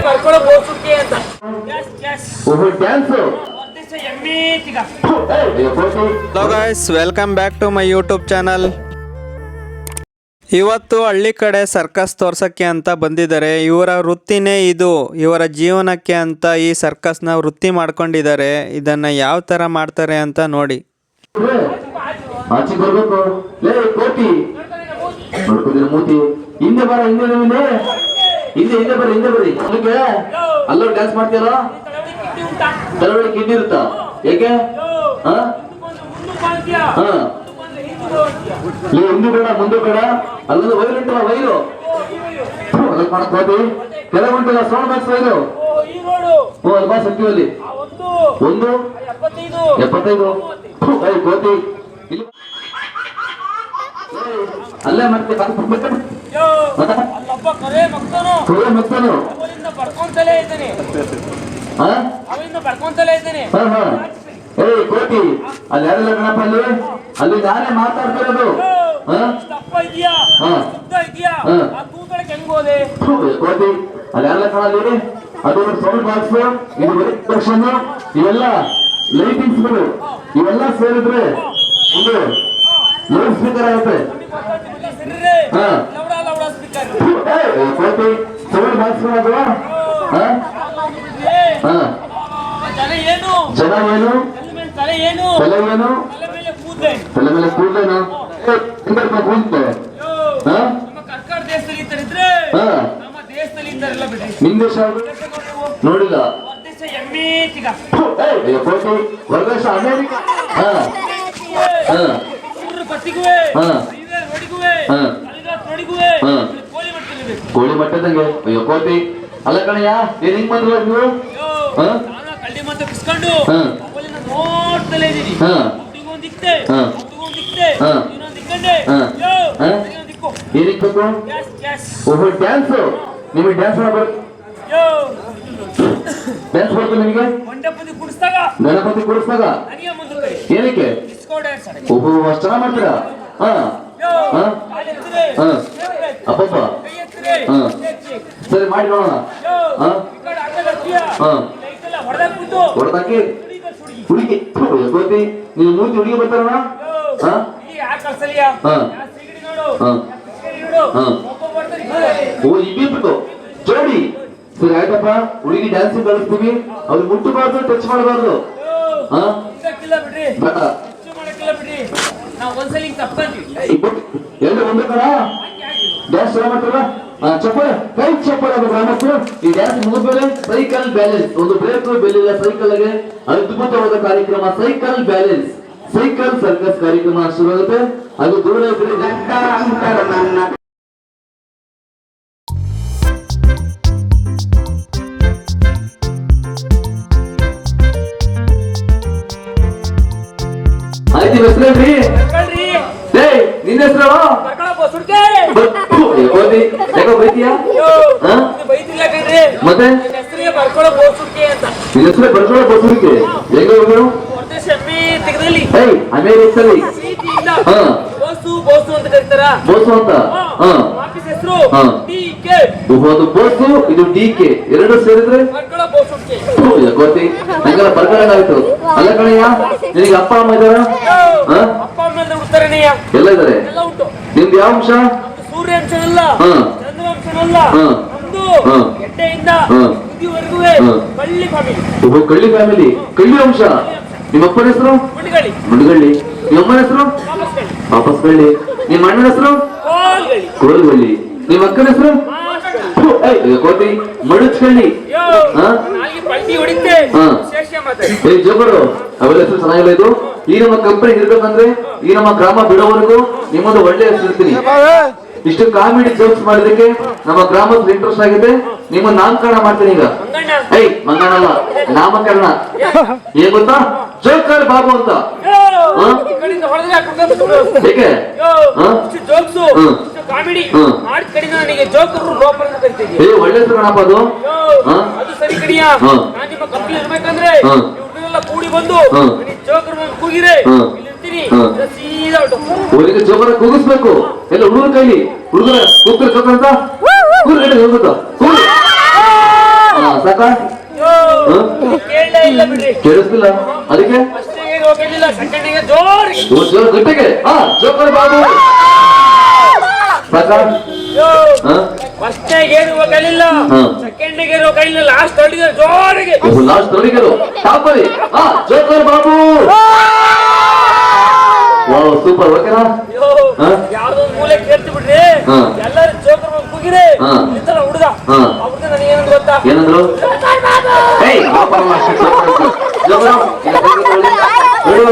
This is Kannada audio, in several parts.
Hello guys welcome back to my YouTube channel ಇವತ್ತು ಹಳ್ಳಿ ಕಡೆ ಸರ್ಕಸ್ ತೋರ್ಸಕ್ಕೆ ಅಂತ ಬಂದಿದ್ದಾರೆ ಇವರ ವೃತ್ತಿನೇ ಇದು ಇವರ ಜೀವನಕ್ಕೆ ಅಂತ ಈ ಸರ್ಕಸ್ನ ವೃತ್ತಿ ಮಾಡ್ಕೊಂಡಿದ್ದಾರೆ ಇದನ್ನ ಯಾವ ತರ ಮಾಡ್ತಾರೆ ಅಂತ ನೋಡಿ ಹಿಂದೆ ಬರ ಹಿಂದೆ ಹಿಂದೆ ಬರ್ರಿ ಹಿಂದೆ ಬರ್ರಿ. ನಿಮಗೆ ಅಲ್ಲೋ ಡ್ಯಾನ್ಸ್ ಮಾಡ್ತೀರಾ ತಲೆವಳಿ ಕಿಡ್ನಿ ಇರುತ್ತ? ಏಕೆ ಹಾ? ಹಿಂದೆ ಬೇಡ, ಮುಂದೆ ಬೇಡ. ಅಲ್ಲೊಂದು ವೈರ್ ಉಂಟಲ್ಲ, ವೈರು? ಮಾಡಕ್ ಕೆಳಗೆ ಉಂಟಲ್ಲ ಸೌಂಡ್ ಬಾಕ್ಸ್ ವೈರು? ಓ ಬಾ ಸತ್ಯವಲ್ಲಿ ಒಂದು? ಎಪ್ಪತ್ತೈದು. ಕೋತಿ ಅಲ್ಲೇ ಮತ್ತೆ ಯೋ ಅಲ್ಲೊಬ್ಬ ಕರೆ ಮಕ್ಕನು ಕೊಲೆ ಮತ್ತನು ಅವರಿಂದ ಪಡ್ಕೊಂತಲೇ ಇದ್ದಾನೆ. ಅವರಿಂದ ಪಡ್ಕೊಂತಲೇ ಇದ್ದಾನೆ. ಏಯ್ ಕೋಟಿ ಅಲ್ಲಿ ಯಾರಿಲ್ಲ ಗಣಪ ಅಲ್ಲಿ? ಅಲ್ಲಿ ನಾನೇ ಮಾತಾಡ್ತಿರೋದು. ದಪ್ಪ ಇದೆಯಾ ಹಾ. ಉದ್ದ ಇದೆಯಾ. ಆ ತೂಕಳಕ್ಕೆ ಹೆಂಗ್ ಹೋದೆ ಏ ಕೋಟಿ ಅಲ್ಲಿ ಯಾರಿಲ್ಲ ಕಾಣಲ್ಲಿ ಅದು ಸೌಂಡ್ ಬಾಕ್ಸ್ ಇದು ಪ್ರೊಡಕ್ಷನ್ ಇವೆಲ್ಲ ಲೈಟಿಂಗ್ಸ್ಗಳು ಇವೆಲ್ಲ ಸೇರಿದ್ರೆ ಒಂದು ಲೌಡ್ ಸ್ಪೀಕರ್ ಆಗುತ್ತೆ. ಹಾ. ಲೌಡ ಲೌಡ ಸ್ಪೀಕರ್ ಥು, ಏಯ್, ಏ ಕೋಟಿ ಸೌಂಡ್ ಬಾಕ್ಸ್ ಅದು ಜನ ಏನು ತಲೆ ಏನು ತಲೆ ಮೇಲೆ ಕೂದಲೇನು ಕೂದಲೆ ನಿಮ್ ದೇಶ? ನೋಡಿಲ್ಲ ಕೋಟಿ ಹೊರದೇಶ ಅಮೇರಿಕ ಹಾ ಹಾ ಹಾ. ಕೋಳಿ ಮಟ್ಟದಂಗೆ ಅಯ್ಯೋ ಕೋಟಿ ಅಲ್ಲ ಕಣಯ್ಯ ನೀನ್ ಹಿಂಗ್ ಬಂದ್ರಲ್ಲ ನೀವು? ಏನಕ್ಕೆ ಬೇಕು ಓಹೋ ಡ್ಯಾನ್ಸ್ ನಿಮಗೆ ಡ್ಯಾನ್ಸ್ ಮಾಡ್ಬೇಕು ನಿಮಗೆ? ಗಣಪತಿ ಕೂಡಿಸ್ದಾಗ ಏನಕ್ಕೆ? ಓಹೋ ಅಷ್ಟು ಮಾಡ್ತೀರಾ? ಹಾ. ಹಾ? ಅಪ್ಪಪ್ಪ ಕೈ ಎತ್ತಿರೆ ಹಾ. ಎತ್ತಿ. ಸರಿ ಮಾಡಿ ನೋಡೋಣ. ಹೊಡೆದಾಕಿ. ಹುಡುಗಿ ಹುಡುಗಿ ನೀವು ಮೂತಿ ಹುಡುಗಿ ಬರ್ತಾರಣ. ಓ ಇಬ್ಬಿಬ್ರು. ಜೋಡಿ. ಸರಿ ಆಯ್ತಪ್ಪ. ಹುಡುಗಿ ಡ್ಯಾನ್ಸ್ ಕಳಿಸ್ತೀವಿ. ಮುಟ್ಟು ಮುಟ್ಟಬಾರ್ದು ಟಚ್ ಮಾಡಬಾರ್ದು. ಎಲ್ಲ ಎಲ್ಲರೂ ಒಂದೇ ಕಣ? ಡ್ಯಾನ್ಸ್ ಚೆನ್ನಾಗಿ ಚಪ್ಪಲ್ ಕೈ ಚಪ್ಪಲ್ ಅದು ಗ್ರಾಮಸ್ಥರು. ಈ ಡ್ಯಾನ್ಸ್ ಮುಗಿದ್ಮೇಲೆ ಸೈಕಲ್ ಬ್ಯಾಲೆನ್ಸ್ ಒಂದು ಬ್ರೇಕ್ ಬೆಲ್ಲಿಲ್ಲ ಸೈಕಲ್ಗೆ. ಅದ್ಭುತವಾದ ಕಾರ್ಯಕ್ರಮ ಸೈಕಲ್ ಬ್ಯಾಲೆನ್ಸ್ ಸೈಕಲ್ ಸರ್ಕಸ್ ಕಾರ್ಯಕ್ರಮ ಶುರುವಾಗುತ್ತೆ. ಅದು ದೂರ ಇದ್ರೆ ಆಯ್ತು ನಿನ್ನ ಹೆಸರು? ಓದಿ ಯಾಕೋ ಬೈತೀಯಾ? ಮತ್ತೆ? ಹೆಸರು ಬರ್ಕೊಳ್ಳೋ ಹೆಂಗ ಬೋಸು ಅಂತ ಕರೀತಾರ? ಬೋಸು ಅಂತ? ಇದು ಡಿ ಕೆ. ಎರಡು ಸೇರಿದ್ರೆ? ಗೋತಿ ನಂಗೆಲ್ಲ ಸುಡ್ಕೆ ಆಯ್ತು ಅಲ್ಲ ಕಣಯ್ಯ ನಿನಗೆ ಅಪ್ಪ ಅಮ್ಮ ಇದಾರ ಎಲ್ಲ ಇದಾರೆ? ಎಲ್ಲ ಉಂಟು. ನಿಮ್ದು ಯಾವ ಅಂಶ? ನಮ್ದು ಸೂರ್ಯಾಂಶನಲ್ಲ ಹಾ. ಚಂದ್ರಾಂಶನಲ್ಲ ಹಾ. ನಮ್ದು ಹಾ. ಎಡ್ಡೆಯಿಂದ ಹಾ. ಇದುವರೆಗೂ ಹಾ. ಬಳ್ಳಿ ಫ್ಯಾಮಿಲಿ ಒಬ್ಬ ಕಳ್ಳಿ ಫ್ಯಾಮಿಲಿ ಕಳ್ಳಿ ಅಂಶ ನಿಮ್ಮ ಅಪ್ಪನ ಹೆಸರು? ಮುಂಡಗಳ್ಳಿ. ಮುಡುಗಳ್ಳಿ. ನಿಮ್ಮ ಹೆಸರು? ವಾಪಸ್ ಕಳ್ಳಿ ನಿಮ್ಮ ಅಣ್ಣನ ಹೆಸರು? ಕೋಲ್ಗಳ್ಳಿ. ನಿಮ್ಮ ಅಕ್ಕನ ಹೆಸರು? ಕೋತಿ ಮಡುಚ್ಕಳ್ಳಿ ಜೋಬರು ಅವೆಲ್ಲ ಹೆಸರು ಚೆನ್ನಾಗಿಲ್ಲ ಇದು. ಈ ನಮ್ಮ ಕಂಪನಿ ಇರ್ಬೇಕಂದ್ರೆ ಈ ನಮ್ಮ ಗ್ರಾಮ ಬಿಡೋವರೆಗೂ ನಿಮ್ಮದು ಒಳ್ಳೆ ಹೆಸರು ಇರ್ತೀನಿ ಇಷ್ಟು ಕಾಮಿಡಿ ಜೋಕ್ಸ್ ಮಾಡೋದಕ್ಕೆ ನಮ್ಮ ಗ್ರಾಮದ ಇಂಟ್ರೆಸ್ಟ್ ಆಗಿದೆ. ನಿಮ್ಮ ನಾಮಕರಣ ಮಾಡ್ತೀನಿ ಈಗ. ಏಯ್ ಮಂಗನಲ್ಲ ನಾಮಕರಣ. ಏನ್ ಗೊತ್ತಾ? ಜೋಕರ್ ಬಾಬು ಅಂತ. ಹೇಗೆ? ಏ ಒಳ್ಳೆ ಕಣಪ್ಪ ಅದು. ಕೂಡಿ ಬಂದು ಜೋಕರ್ ಕೂಗಿರೆ. ಊರಿಗೆ ಜೋಕರ ಕೂಗಿಸ್ಬೇಕು. ಎಲ್ಲ ಹುಡುಗರ ಕೈಲಿ. ಹುಡುಗರ ಕೂಗ್ತಾರೆ ಜೋಕರ್ ಅಂತ? ಕೂರ್ಗಡೆ ಹೋಗುತ್ತ ಕೂಗಿ. ಸಾಕ? ಕೇಳಿಸ್ತಿಲ್ಲ? ಅದಕ್ಕೆ? ಓ, ಜೋರ್. ಗಟ್ಟಿಗೆ ಹಾ ಜೋಕರ್ ಬಾಬು ಸಾಕ? ಹಾ? ಏನು ಹೋಗಲಿಲ್ಲ. ಸೆಕೆಂಡಿಗೆ ಹೋಗಲಿಲ್ಲ ಲಾಸ್ಟ್ ಹೊಡಿದ್ರೆ ಜೋರಿಗೆ. ಲಾಸ್ಟ್ ತೊಡಗಿರು ಟಾಪರಿ ಹಾ ಜೋಕರ್ ಬಾಬು ಸೂಪರ್ ಓಕೆನಾ ಯೋ ಯಾವ್ದೋ ಮೂಲೆ ಕೇಳ್ತಿ ಬಿಡ್ರಿ. ಎಲ್ಲರೂ ಜೋಕರ್ ಹಾ. ಇಂತರ ಹುಡುಗ. ಅವ್ರಿಗೆ ನನಗೆ ಏನಂದ್ರು ಗೊತ್ತಾ ಏನಂದ್ರು ಏಯ್ ಕೈಗೆ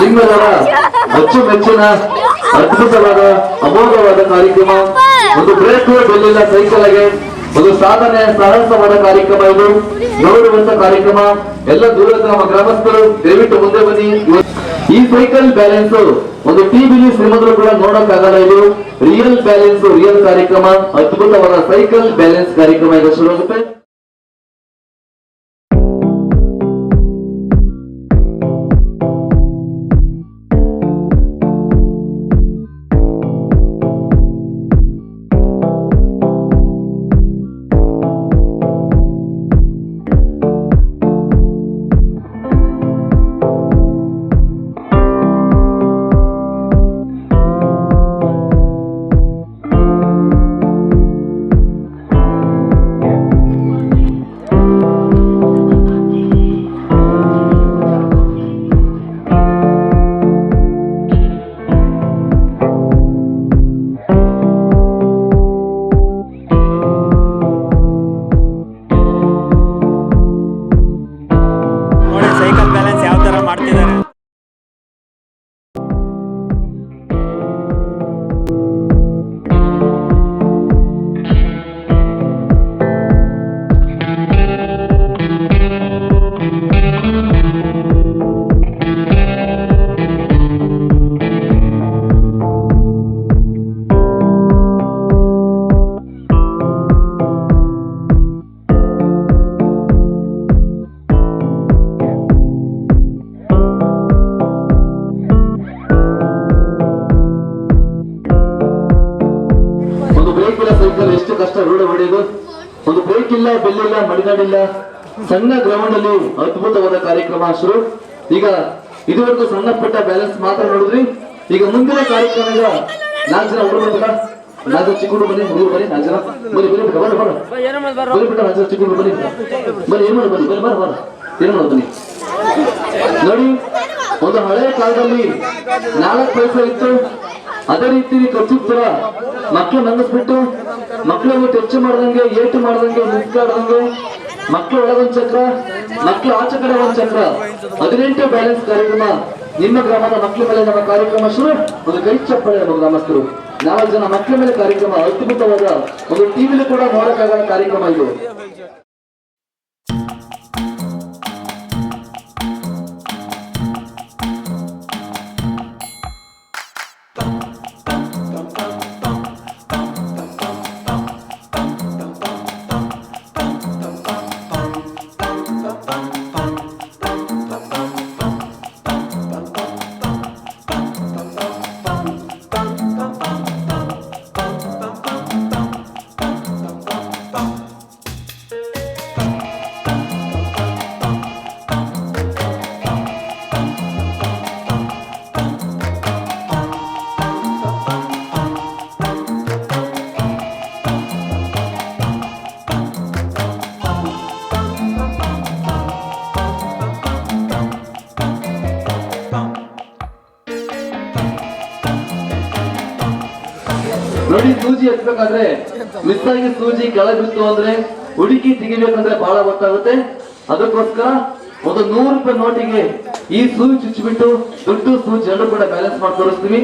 ನಿಮ್ಮೆಲ್ಲರ ಅಚ್ಚುಮೆಚ್ಚಿನ ಅದ್ಭುತವಾದ ಅಮೋಘವಾದ ಕಾರ್ಯಕ್ರಮ ಒಂದು ಬ್ರೇಕ್ ಬೆಲ್ಲಿಲ್ಲ ಸೈಕಲ್ಗೆ ಒಂದು ಸಾಧನೆ ಸಾಹಸವಾದ ಕಾರ್ಯಕ್ರಮ ಇದು ನೋಡುವಂತ ಕಾರ್ಯಕ್ರಮ ಎಲ್ಲ ದೂರ ನಮ್ಮ ಗ್ರಾಮಸ್ಥರು ದಯವಿಟ್ಟು ಮುಂದೆ ಬನ್ನಿ ಈ ಸೈಕಲ್ ಬ್ಯಾಲೆನ್ಸ್ ಒಂದು ಟಿವಿಲಿ ಸಿನಿಮಾದ್ರು ಕೂಡ ನೋಡಕ್ಕಾಗಲ್ಲ ಇದು. ರಿಯಲ್ ಬ್ಯಾಲೆನ್ಸ್ ರಿಯಲ್ ಕಾರ್ಯಕ್ರಮ, ಅದ್ಭುತವಾದ ಸೈಕಲ್ ಬ್ಯಾಲೆನ್ಸ್ ಕಾರ್ಯಕ್ರಮ ಈಗ ನೋಡಿ ಕಷ್ಟ ರೂಢ ಹೊಡೆಯೋದು ಒಂದು ಬೈಕ್ ಇಲ್ಲ ಬೆಲ್ಲಿಲ್ಲ ಮಡಿಗಾಡಿಲ್ಲ. ಸಣ್ಣ ಗ್ರೌಂಡ್ ಅಲ್ಲಿ ಅದ್ಭುತವಾದ ಕಾರ್ಯಕ್ರಮ ಶುರು. ಈಗ ಇದುವರೆಗೂ ಸಣ್ಣ ಪುಟ್ಟ ಬ್ಯಾಲೆನ್ಸ್ ಮಾತ್ರ ನೋಡಿದ್ರಿ. ಈಗ ಮುಂದಿನ ಕಾರ್ಯಕ್ರಮ ಈಗ ನಾಲ್ಕು ಜನ ಹುಡುಗರು ನಾಲ್ಕು ಚಿಕ್ಕಡು ಚಿಕ್ಕ ಹುಡುಗರು ಬನ್ನಿ ಹುಡುಗರು ಬನ್ನಿ ನಾಲ್ಕು ಜನ ಬನ್ನಿ ಬನ್ನಿ. ಬಿಟ್ಟು ಬರ ಬರ ಬನ್ನಿ ಬಿಟ್ಟು ನಾಲ್ಕು ಜನ ಚಿಕ್ಕ ಬನ್ನಿ ಬನ್ನಿ ಏನ್ ಮಾಡಿ ಬನ್ನಿ ಬನ್ನಿ ಬರ ಬರ ಏನ್ ಮಾಡೋದು ಬನ್ನಿ? ನೋಡಿ ಒಂದು ಹಳೆ ಕಾಲದಲ್ಲಿ ನಾಲ್ಕು ಪೈಸೆ ಇತ್ತು. ಅದೇ ರೀತಿ ಖರ್ಚುತ್ತರ ಮಕ್ಳು ನಂಗಿಸ್ಬಿಟ್ಟು ಮಕ್ಳನ್ನು ಚರ್ಚೆ ಮಾಡ್ದಂಗೆ, ಏಟು ಮಾಡ್ದಂಗೆ ನಿಂತ್ಕಾಡ್ದಂಗೆ ಮಕ್ಳು ಒಳಗೊಂದ್ ಚಕ್ರ, ಮಕ್ಳು ಆಚೆ ಕಡೆ ಒಂದ್ ಚಕ್ರ. ಹದಿನೆಂಟು ಬ್ಯಾಲೆನ್ಸ್ ಕಾರ್ಯಕ್ರಮ. ನಿಮ್ಮ ಗ್ರಾಮದ ಮಕ್ಳ ಮೇಲೆ ನಮ್ಮ ಕಾರ್ಯಕ್ರಮ ಶುರು. ಒಂದು ಕೈ ಚಪ್ಪಳೆ ನಮ್ಮ ಗ್ರಾಮಸ್ಥರು. ನಾಲ್ಕು ಜನ ಮಕ್ಳ ಮೇಲೆ ಕಾರ್ಯಕ್ರಮ ಅದ್ಭುತವಾದ ಒಂದು ಟಿವಿಲಿ ಕೂಡ ನೋಡಕ್ಕಾಗಲ್ಲ ಕಾರ್ಯಕ್ರಮ ಇದು. ನೋಡಿ, ಸೂಜಿ ಎತ್ಬೇಕಾದ್ರೆ ಮಿಸ್ ಆಗಿ ಸೂಜಿ ಕೆಳಗೆ ಬಿತ್ತು ಅಂದ್ರೆ ಹುಡುಕಿ ತೆಗಿಬೇಕಂದ್ರೆ ಬಹಳ ಗೊತ್ತಾಗುತ್ತೆ. ಅದಕ್ಕೋಸ್ಕರ ಒಂದು ನೂರು ರೂಪಾಯಿ ನೋಟಿಗೆ ಈ ಸೂಜಿ ಚುಚ್ಚಿಬಿಟ್ಟು, ದುಡ್ಡು ಸೂಜಿ ಎರಡು ಕೂಡ ಬ್ಯಾಲೆನ್ಸ್ ಮಾಡಿ ತೋರಿಸ್ತೀವಿ.